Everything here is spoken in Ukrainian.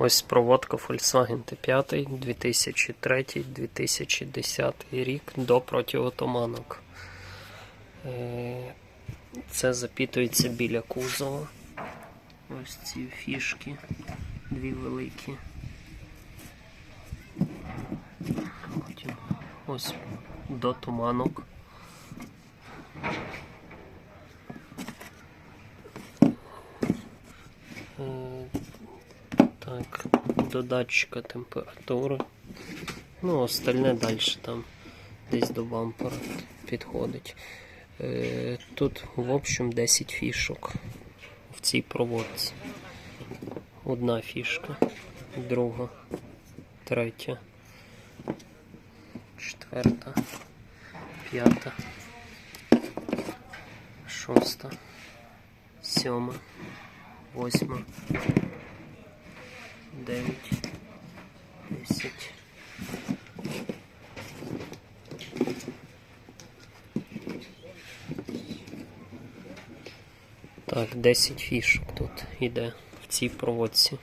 Ось проводка Volkswagen T5 2003-2010 рік до протиотуманок. Е, Це запітується біля кузова. Ось ці фішки, дві великі. Потім ось до туманок. Так, до датчика температури. Ну, остальне далі там десь до бампера підходить. Е, Тут, в общем, 10 фішок в цій проводці. Одна фішка, друга, третя, четверта, п'ята, шоста, сьома, восьма, десять. Так, 10 фішок тут іде в цій проводці.